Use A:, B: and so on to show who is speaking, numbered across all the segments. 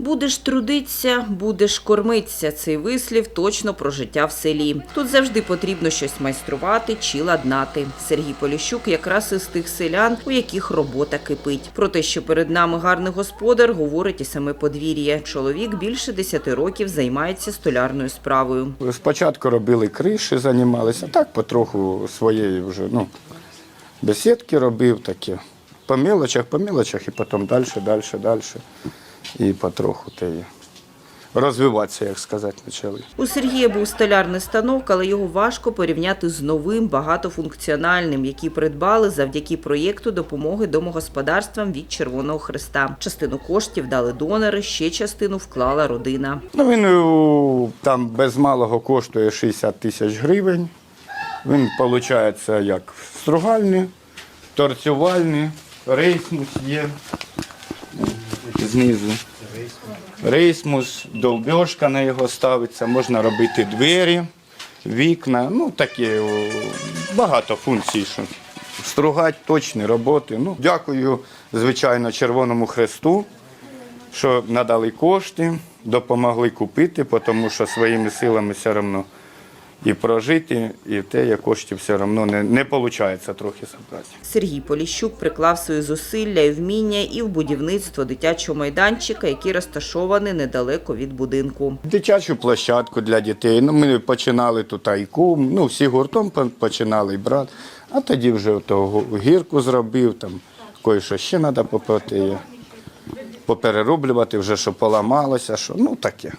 A: Будеш трудиться, будеш кормитися. Цей вислів точно про життя в селі. Тут завжди потрібно щось майструвати чи ладнати. Сергій Поліщук якраз із тих селян, у яких робота кипить. Про те, що перед нами гарний господар, говорить і саме подвір'я. Чоловік більше 10 років займається столярною справою.
B: Спочатку робили криші, займалися, так потроху своєї вже, ну, бесідки робив таке. По мелочах, по мелочах, і потім далі, далі, далі. І потроху те розвиватися, як сказати, почали.
A: У Сергія був столярний станок, але його важко порівняти з новим багатофункціональним, який придбали завдяки проєкту допомоги домогосподарствам від Червоного Христа. Частину коштів дали донори, ще частину вклала родина.
B: Ну, він там без малого коштує 60 тисяч гривень. Він виходить як стругальний, торцювальний, рейсмус є знизу. Рейсмус, довбьошка на його ставиться, можна робити двері, вікна, ну такі багато функцій. Що стругати, точні роботи. Ну, дякую, звичайно, Червоному Хресту, що надали кошти, допомогли купити, тому що своїми силами все одно і прожити, і те, як коштів все одно не, не виходить трохи зібрати.
A: Сергій Поліщук приклав свої зусилля і вміння і в будівництво дитячого майданчика, який розташований недалеко від будинку.
B: Дитячу площадку для дітей. Ну, ми починали тут айкум, ну всі гуртом починали і брат. А тоді вже того гірку зробив, там кое-що ще треба попити, поперероблювати, вже що поламалося, що ну таке.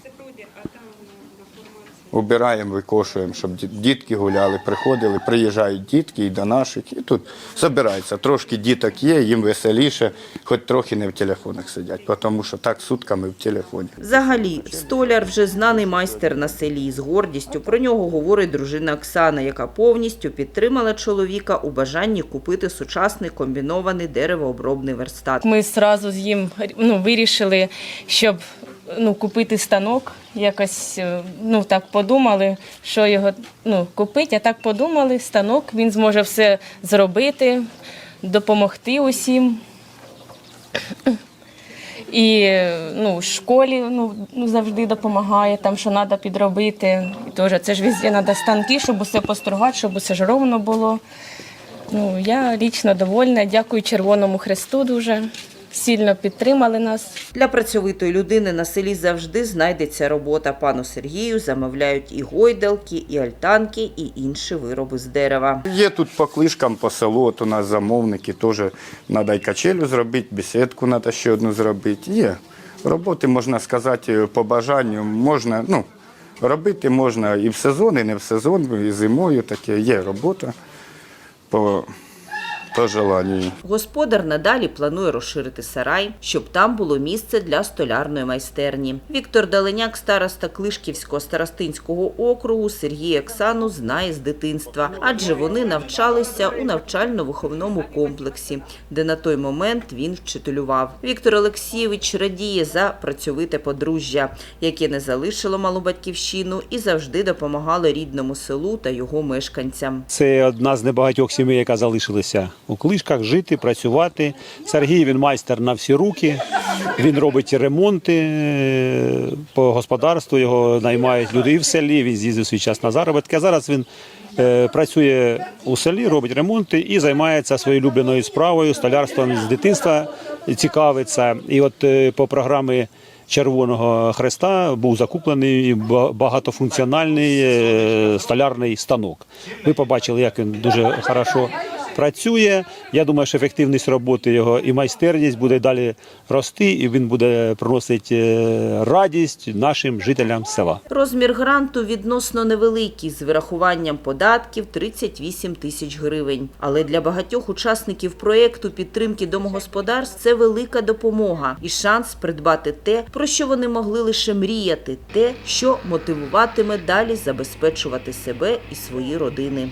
B: Убираємо, викошуємо, щоб ді- дітки гуляли, приходили, приїжджають дітки і до наших. І тут збирається. Трошки діток є, їм веселіше, хоч трохи не в телефонах сидять, тому що так сутками в телефоні.
A: Взагалі, столяр вже знаний майстер на селі. З гордістю про нього говорить дружина Оксана, яка повністю підтримала чоловіка у бажанні купити сучасний комбінований деревообробний верстат.
C: Ми одразу з їм ну, вирішили, щоб ну, купити станок. Якось е, ну, так подумали, що його ну, купити, а так подумали, станок, він зможе все зробити, допомогти усім. І ну, в школі ну, ну, завжди допомагає, там, що треба підробити. І теж це ж везде треба станки, щоб усе постругати, щоб усе ж ровно було. Ну, я лічно довольна, дякую Червоному Хресту дуже. Сильно підтримали нас.
A: Для працьовитої людини на селі завжди знайдеться робота. Пану Сергію замовляють і гойдалки, і альтанки, і інші вироби з дерева.
B: Є тут по клишкам, по селу, от у нас замовники теж треба і качелю зробити, бесідку треба ще одну зробити. Є. Роботи, можна сказати, по бажанню можна, ну, робити можна і в сезон, і не в сезон, і зимою таке. Є робота по, по желанню.
A: Господар надалі планує розширити сарай, щоб там було місце для столярної майстерні. Віктор Даленяк, староста Клишківського старостинського округу, Сергій Оксану знає з дитинства, адже вони навчалися у навчально-виховному комплексі, де на той момент він вчителював. Віктор Олексійович радіє за працьовите подружжя, яке не залишило малу батьківщину і завжди допомагало рідному селу та його мешканцям.
D: Це одна з небагатьох сімей, яка залишилася у клишках, жити, працювати. Сергій він майстер на всі руки. Він робить ремонти е, по господарству. Його наймають люди і в селі. Він з'їздив свій час на заробітки. А зараз він е, працює у селі, робить ремонти і займається своєю улюбленою справою, столярством з дитинства цікавиться. І от е, по програмі. Червоного Хреста був закуплений ба- багатофункціональний столярний станок. Ви побачили, як він дуже хорошо працює. Я думаю, що ефективність роботи його і майстерність буде далі рости, і він буде приносити е, радість нашим жителям села.
A: Розмір гранту відносно невеликий, з вирахуванням податків 38 тисяч гривень. Але для багатьох учасників проєкту підтримки домогосподарств це велика допомога і шанс придбати те, про що вони могли лише мріяти, те, що мотивуватиме далі забезпечувати себе і свої родини.